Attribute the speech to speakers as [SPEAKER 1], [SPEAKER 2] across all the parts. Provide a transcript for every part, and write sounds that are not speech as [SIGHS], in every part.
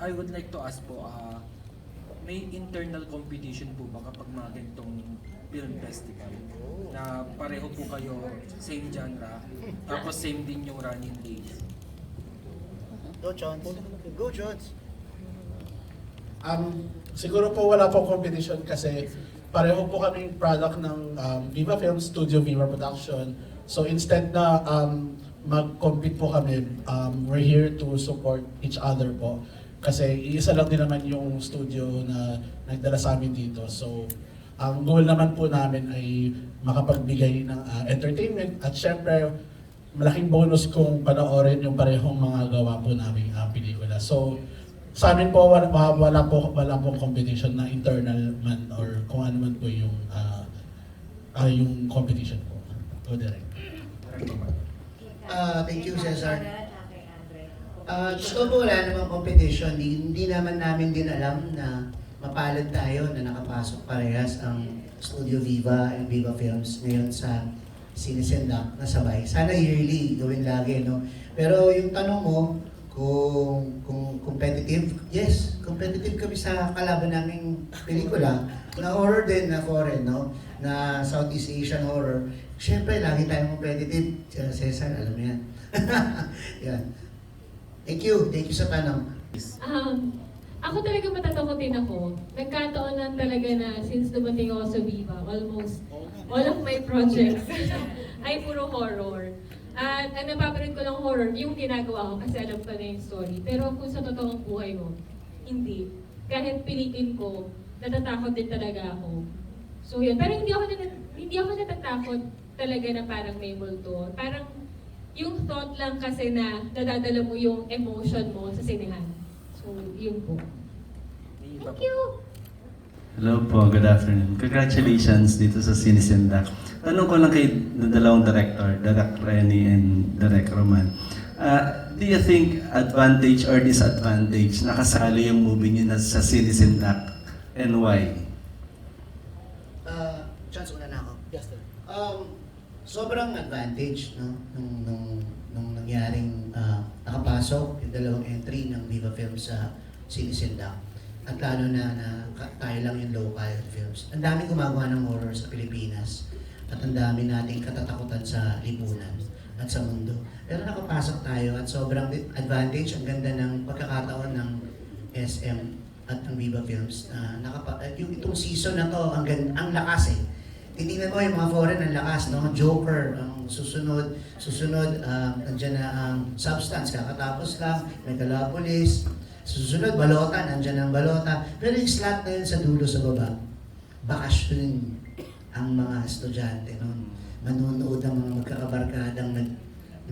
[SPEAKER 1] I would like to ask po, ah, may internal competition po ba kapag mga ganitong film festival? Na pareho po kayo, same genre, tapos same din yung running days.
[SPEAKER 2] Go, Chons. Go, Chons.
[SPEAKER 3] Um, siguro po wala pong competition kasi pareho po kaming product ng um, Viva Film Studio, Viva Production. So instead na um, mag-compete po kami, um, we're here to support each other po. Kasi iisa lang din naman yung studio na nagdala sa amin dito. So ang goal naman po namin ay makapagbigay ng uh, entertainment at syempre malaking bonus kung panoorin yung parehong mga gawa po namin uh, pelikula. So sa amin po wala, wala po wala pong competition na internal man or kung ano man po yung ah ah, yung competition po. Go direct.
[SPEAKER 2] Ah, thank you, Cesar. Ah, totoo po wala namang competition. Hindi, hindi naman namin din alam na mapalad tayo na nakapasok parehas ang Studio Viva and Viva Films ngayon sa Sinisendak na sabay. Sana yearly gawin lagi, no? Pero yung tanong mo, kung, kung competitive, yes, competitive kami sa kalaban naming pelikula na horror din na foreign, no? Na Southeast Asian horror. Siyempre, lagi tayong competitive. Cesar, alam mo yan. [LAUGHS] yan. Thank you. Thank you sa tanong.
[SPEAKER 4] Um, ako talaga matatakotin ako. Nagkataon lang talaga na since dumating ako sa Viva, almost all of my projects [LAUGHS] ay puro horror. At ang napapanood ko lang horror, yung ginagawa ko kasi alam ko na yung story. Pero kung sa totoong buhay ko, hindi. Kahit pilitin ko, natatakot din talaga ako. So yun, pero hindi ako, nat- hindi ako natatakot talaga na parang may multo. Parang yung thought lang kasi na nadadala mo yung emotion mo sa sinehan. So, yun po. Thank you!
[SPEAKER 5] Hello po, good afternoon. Congratulations dito sa Sinisindak. Tanong ko lang kay dalawang director, Direk Renny and Direk Roman. Uh, do you think advantage or disadvantage nakasali yung movie niyo na sa Sinisindak and why?
[SPEAKER 2] Uh, chance una na ako.
[SPEAKER 3] Yes, sir.
[SPEAKER 2] Um, sobrang advantage no nung, nung nangyaring ah, nakapasok yung dalawang entry ng Viva Films sa Sinisindak. At lalo na na tayo lang yung local films. Ang dami gumagawa ng horror sa Pilipinas. At ang dami nating katatakutan sa lipunan at sa mundo. Pero nakapasok tayo at sobrang advantage. Ang ganda ng pagkakataon ng SM at ng Viva Films. na nakapa, yung itong season na to, ang, ang lakas eh. Titingnan mo yung mga foreign, ang lakas, no? Joker, ang susunod, susunod, um, nandiyan na ang substance, kakatapos lang, Megalopolis, susunod, balota, nandiyan ang balota. Pero yung slot na yun sa dulo sa baba, bakasyon ang mga estudyante, no? Manunood ang mga magkakabarkadang nag,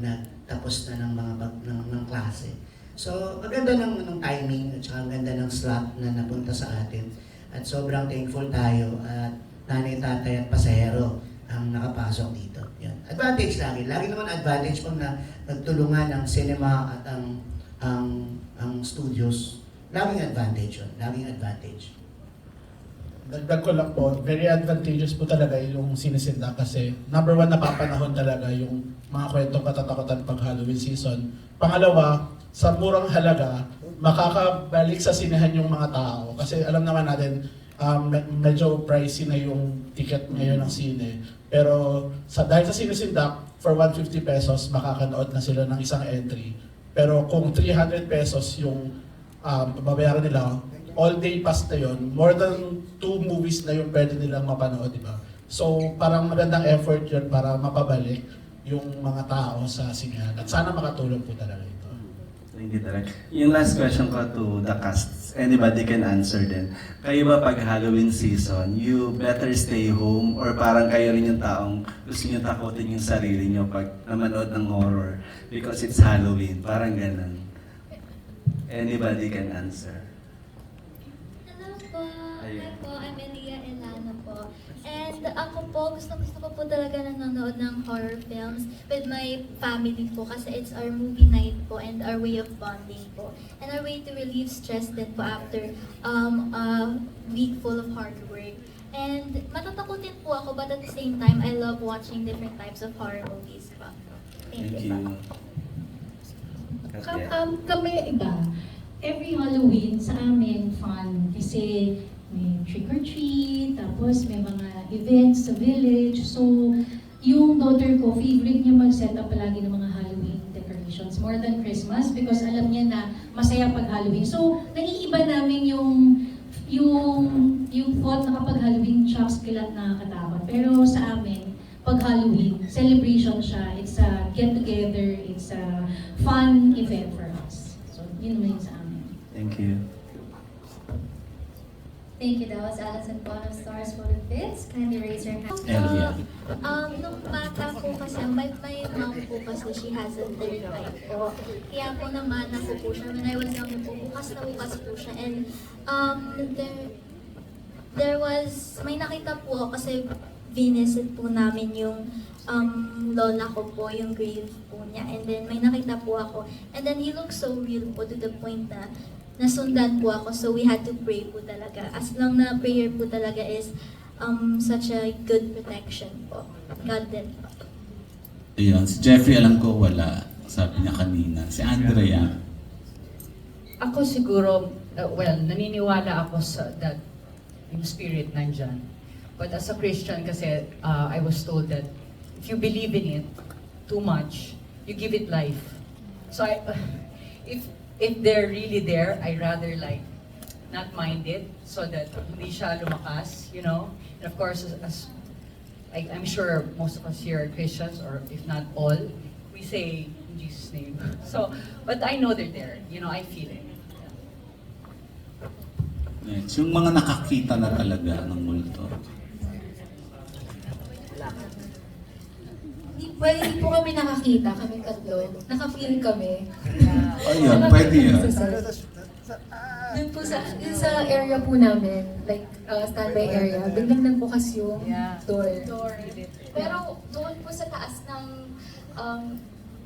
[SPEAKER 2] nagtapos na ng mga bag- ng, ng klase. So, ang ganda ng, ng timing at saka ang ganda ng slot na napunta sa atin. At sobrang thankful tayo at nanay, tatay at pasahero ang nakapasok dito. Yan. Advantage lagi. Lagi naman advantage pag na nagtulungan ang cinema at ang ang ang studios. Laging advantage yun. Laging advantage.
[SPEAKER 3] Dagdag ko lang po, very advantageous po talaga yung sinisinda kasi number one, napapanahon talaga yung mga kwentong katatakutan pag Halloween season. Pangalawa, sa murang halaga, makakabalik sa sinehan yung mga tao. Kasi alam naman natin, um, me- medyo pricey na yung ticket ngayon ng sine. Pero sa, dahil sa sinisindak, for 150 pesos, makakanood na sila ng isang entry. Pero kung 300 pesos yung um, babayaran nila, all day pass na yun, more than two movies na yung pwede nilang mapanood, di ba? So, parang magandang effort yun para mapabalik yung mga tao sa sinyahan. At sana makatulong po talaga ito.
[SPEAKER 5] Thank you, Direk. Yung last question ko to the cast, anybody can answer din. Kayo ba pag Halloween season, you better stay home or parang kayo rin yung taong gusto nyo takutin yung sarili nyo pag namanood ng horror because it's Halloween, parang ganun. Anybody can answer.
[SPEAKER 6] Hello po.
[SPEAKER 5] Ayun.
[SPEAKER 6] Hi po. I'm po. And ako po, gusto gusto ko po talaga nanonood ng horror films with my family po kasi it's our movie night po and our way of bonding po. And our way to relieve stress din po after um, a week full of hard work. And matatakutin po ako but at the same time, I love watching different types of horror movies po. Thank,
[SPEAKER 5] Thank
[SPEAKER 6] you.
[SPEAKER 5] you.
[SPEAKER 7] Kam, um, kami iba. every Halloween sa amin fun kasi may trick or treat, tapos may mga events sa village. So, yung daughter ko, favorite niya mag-set up palagi ng mga Halloween decorations more than Christmas because alam niya na masaya pag Halloween. So, naiiba namin yung yung yung thought na kapag Halloween, shocks kilat nakakatakot. Pero sa amin, pag Halloween, celebration siya. It's a get-together, it's a fun event for us. So, yun yun sa amin.
[SPEAKER 5] Thank you.
[SPEAKER 6] Thank you. That was Alison Bon of Stars Photo Fits. Kindly raise your hand.
[SPEAKER 5] Elia.
[SPEAKER 6] Um, nung bata po kasi, may, may mom po kasi she has a third eye po. Kaya po namana ko po siya. When I was young po, bukas na bukas po siya. And um, there, there was, may nakita po ako kasi vinesit po namin yung um, lola ko po, yung grave po niya. And then may nakita po ako. And then he looked so real po to the point na nasundan po ako. So we had to pray po talaga. As long na prayer po talaga is um, such a good protection po. God din po.
[SPEAKER 8] Ayun, si Jeffrey alam ko wala. Sabi niya kanina. Si Andrea.
[SPEAKER 9] Ako siguro, uh, well, naniniwala ako sa that yung spirit nandyan. But as a Christian kasi, uh, I was told that if you believe in it too much, you give it life. So I, [SIGHS] if if they're really there, I rather like not mind it so that hindi siya lumakas, you know? And of course, as, as I, I'm sure most of us here are Christians, or if not all, we say in Jesus' name. [LAUGHS] So, but I know they're there. You know, I feel it.
[SPEAKER 8] Next, yung mga nakakita na talaga ng multo.
[SPEAKER 10] Well, hindi po kami nakakita, kami tatlo. Naka-feel kami.
[SPEAKER 8] Ayun, pwede yun.
[SPEAKER 10] Doon po sa, yun sa area po namin, like uh, standby area, biglang nagbukas yung
[SPEAKER 9] Yeah.
[SPEAKER 10] door.
[SPEAKER 11] door. Pero doon po sa taas ng um,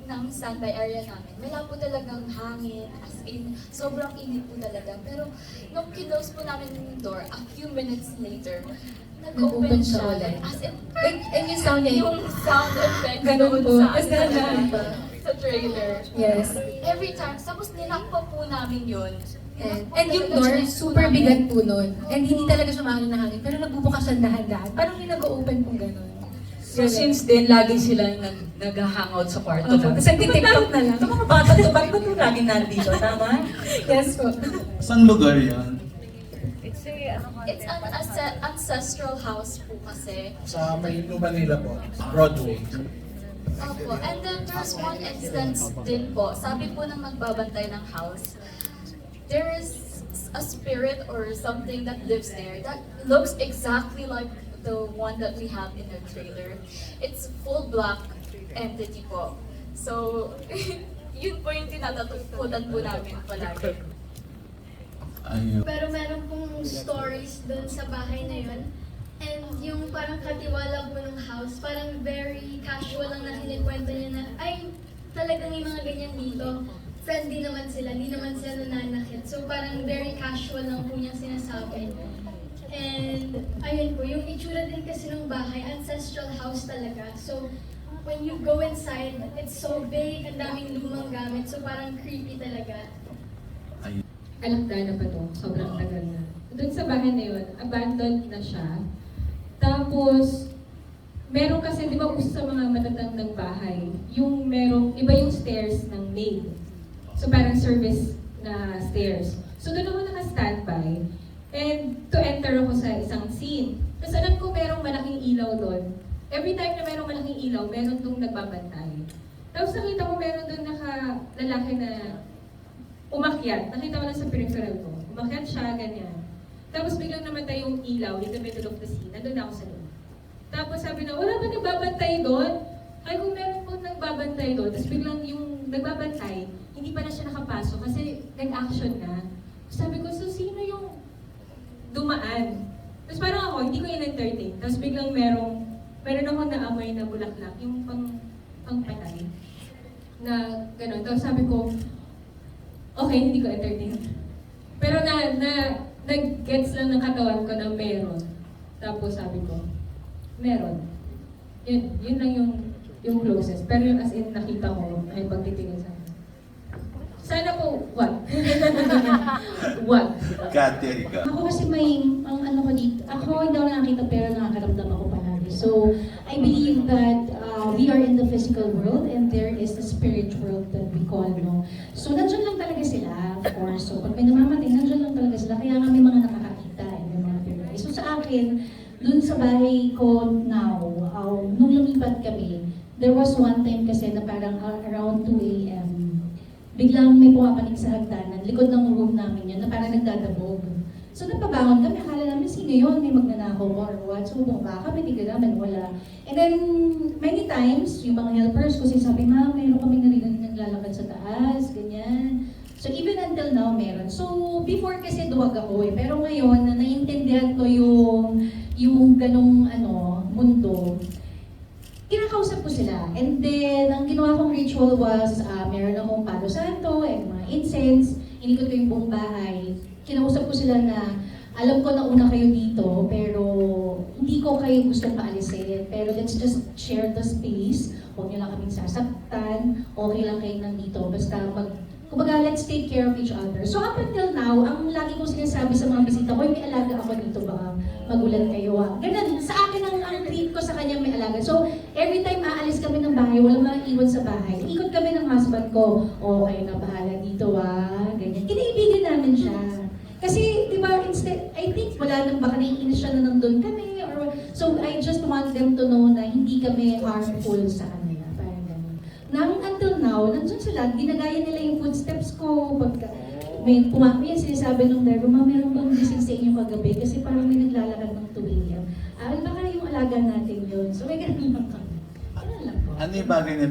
[SPEAKER 11] ng standby area namin, wala po talagang hangin, as in, sobrang init po talaga. Pero nung kinose po namin yung door, a few minutes later, nag-open
[SPEAKER 10] siya ulit.
[SPEAKER 11] As in,
[SPEAKER 10] Like, and yung sound niya,
[SPEAKER 11] yung sound effect [LAUGHS]
[SPEAKER 10] Ganun po. As dahan-dahan [LAUGHS] pa.
[SPEAKER 11] sa trailer.
[SPEAKER 10] Yes.
[SPEAKER 11] Every time, tapos nilock pa po namin yun.
[SPEAKER 10] And,
[SPEAKER 11] Nilock po
[SPEAKER 10] and yung door, super bigat po nun. And hindi talaga siya mahangin na hangin. Pero nagbubukas siya dahan-dahan. Parang may nag-open pong gano'n.
[SPEAKER 9] So since then, lagi sila nag, nag-hangout sa kwarto lang.
[SPEAKER 10] tapos nagtitiktok na lang.
[SPEAKER 9] Ito mga bata to, ba't ba ito lagi nandito? Tama?
[SPEAKER 10] Yes po.
[SPEAKER 8] Saan lugar yan?
[SPEAKER 9] Ano
[SPEAKER 11] It's an ance- ancestral house po kasi.
[SPEAKER 3] Sa may New Manila po, Broadway.
[SPEAKER 11] Opo. And then there's one instance din po, sabi po ng magbabantay ng house, there is a spirit or something that lives there that looks exactly like the one that we have in the trailer. It's full black entity po. So, [LAUGHS] yun po yung tinatatukutan po namin palagi.
[SPEAKER 8] Ayun.
[SPEAKER 6] Pero meron pong stories dun sa bahay na yun. And yung parang katiwala po ng house, parang very casual lang na kinikwento niya na, ay, talagang may mga ganyan dito. Friendly naman sila, hindi naman sila nananakit. So parang very casual lang po niya sinasabi. And ayun po, yung itsura din kasi ng bahay, ancestral house talaga. So when you go inside, it's so big, ang daming lumang gamit. So parang creepy talaga.
[SPEAKER 4] Alakda na pa to, sobrang tagal na. Doon sa bahay na yun, abandoned na siya. Tapos, meron kasi, di ba uso sa mga matatandang bahay, yung merong, iba yung stairs ng maid. So parang service na stairs. So doon ako naka-standby. And to enter ako sa isang scene. Tapos alam ko merong malaking ilaw doon. Every time na merong malaking ilaw, meron doon nagbabantay. Tapos nakita ko meron doon naka lalaki na umakyat. Nakita ko lang sa peripheral ko. Umakyat siya, ganyan. Tapos biglang namatay yung ilaw in the middle of the scene. Nandun ako sa loob. Tapos sabi na, wala ba nagbabantay doon? Ay, kung meron po nagbabantay doon, tapos biglang yung nagbabantay, hindi pa na siya nakapasok kasi nag-action na. Sabi ko, so sino yung dumaan? Tapos parang ako, hindi ko in-entertain. Tapos biglang merong, meron ako naamoy na bulaklak, yung pang, pang patay. Na gano'n. Tapos sabi ko, okay, hindi ko entertain. Pero na, na, nag-gets lang ng katawan ko na meron. Tapos sabi ko, meron. Yun, yun lang yung, yung closest. Pero yung as in nakita ko, ay pagtitingin sa akin. Sana po, what?
[SPEAKER 7] Wag.
[SPEAKER 5] Kati, ikaw.
[SPEAKER 7] Ako kasi may, ang ano ko dito, ako hindi ako nakakita pero nakakaramdam ako palagi. So, I believe that uh, we are in the physical world and there is the spirit world that call, no? So, nandyan lang talaga sila, of course. So, pag may namamatay, nandyan lang talaga sila. Kaya nga may mga nakakakita and may mga pinay. So, sa akin, dun sa bahay ko now, uh, nung lumipat kami, there was one time kasi na parang uh, around 2 a.m biglang may pumapanig sa hagdanan, likod ng room namin yun, na parang nagdadabog. So napabangon kami, akala namin sino yun, may magnanakaw or what. So bumaba kami, tigil namin, wala. And then, many times, yung mga helpers ko sabi, ma'am, meron kami narinig naglalakad sa taas, ganyan. So even until now, meron. So before kasi duwag ako eh, pero ngayon, na naiintindihan ko yung, yung ganong ano, mundo, kinakausap ko sila. And then, ang ginawa kong ritual was, uh, meron akong palo santo and mga incense. Inikot ko yung buong bahay. Kinausap ko sila na, alam ko na una kayo dito, pero hindi ko kayo gustong paalisin. Pero let's just share the space. Huwag niyo lang kaming sasaktan. Okay lang kayo nandito. Basta mag, kumbaga, let's take care of each other. So up until now, ang lagi kong sinasabi sa mga bisita ko, "Uy, may alaga ako dito, baka magulat kayo ah. Ganun, sa akin ang, ang treat ko sa kanya may alaga. So every time aalis kami ng bahay, walang maiiwan sa bahay. Ikot kami ng husband ko, oh, kayo na bahala dito ah, ganyan. Kiniibigin namin siya. Kasi, di ba, instead, I think wala nang baka naiinis siya na nandun kami. Or, so I just want them to know kami harmful sa kanila. Parang ganun. Nang until now, nandun sila, ginagaya nila yung footsteps ko. Pagka, may pumami yan, sinasabi nung driver, ma, meron bang gising sa inyo kagabi? Kasi parang may naglalakad ng 2 a.m. Ah, baka yung alaga natin yun. So may ganun lang kami. Ganun lang po.
[SPEAKER 5] Ano yung bagay na